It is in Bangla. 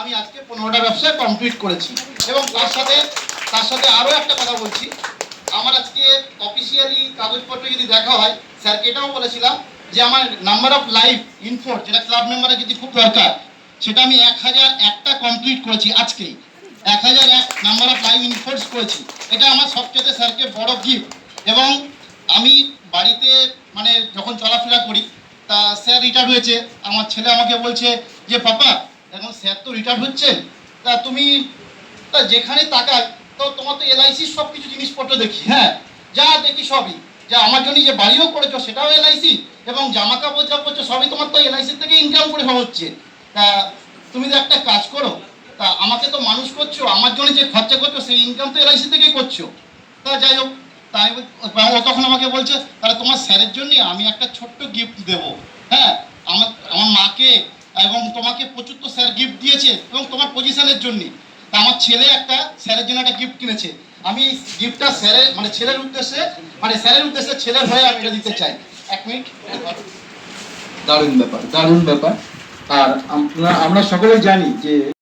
আমি আজকে পনেরোটা ব্যবসা কমপ্লিট করেছি। এবং তার সাথে তার সাথে আরও একটা কথা বলছি। আমার আজকে অফিসিয়ালি কাগজপত্র যদি দেখা হয়, স্যারকে এটাও বলেছিলাম যে আমার নাম্বার অফ লাইফ ইনফোর যেটা ক্লাব মেম্বারের যদি খুব দরকার, সেটা আমি এক হাজার একটা কমপ্লিট করেছি আজকেই। এক হাজার এক নাম্বার অফ লাইফ ইনফোর্স করেছি। এটা আমার সবচেয়ে স্যারকে বড় গিফট এবং আমি বাড়িতে মানে যখন চলাফেরা করি, তা স্যার রিটায়ার্ড হয়েছে। আমার ছেলে আমাকে বলছে যে, পাপা এখন স্যার তো রিটায়ার্ড হচ্ছেন। তা তুমি, তা যেখানে তাকাই তো তোমার তো এলআইসির সব কিছু জিনিসপত্র দেখি হ্যাঁ? যা দেখি সবই। যা আমার জন্য যে বাড়িও করেছ, সেটাও এলআইসি এবং জামা কাপড় যা করছ, সবই তোমার তো এলআইসির থেকে ইনকাম করে হচ্ছে। তা তুমি তো একটা কাজ করো, তা আমাকে তো মানুষ করছ, আমার জন্য যে খরচা করছ, সেই ইনকাম তো এলআইসি থেকেই করছ। তা যাই হোক তাই ও তখন আমাকে বলছে, তাহলে তোমার স্যারের জন্য আমি একটা ছোট্ট গিফট দেবো হ্যাঁ? এবং তোমাকে প্রচুর তো স্যার গিফট দিয়েছে এবং তোমার পজিশনের জন্য। তা আমার ছেলে একটা স্যারের জন্য একটা গিফট কিনেছে। আমি গিফটটা স্যারের মানে ছেলের উদ্দেশ্যে মানে স্যারের উদ্দেশ্যে ছেলের হয়ে আমি এটা দিতে চাই। এক মিনিট। দারুণ ব্যাপার দারুণ ব্যাপার। আর আমরা সকলে জানি যে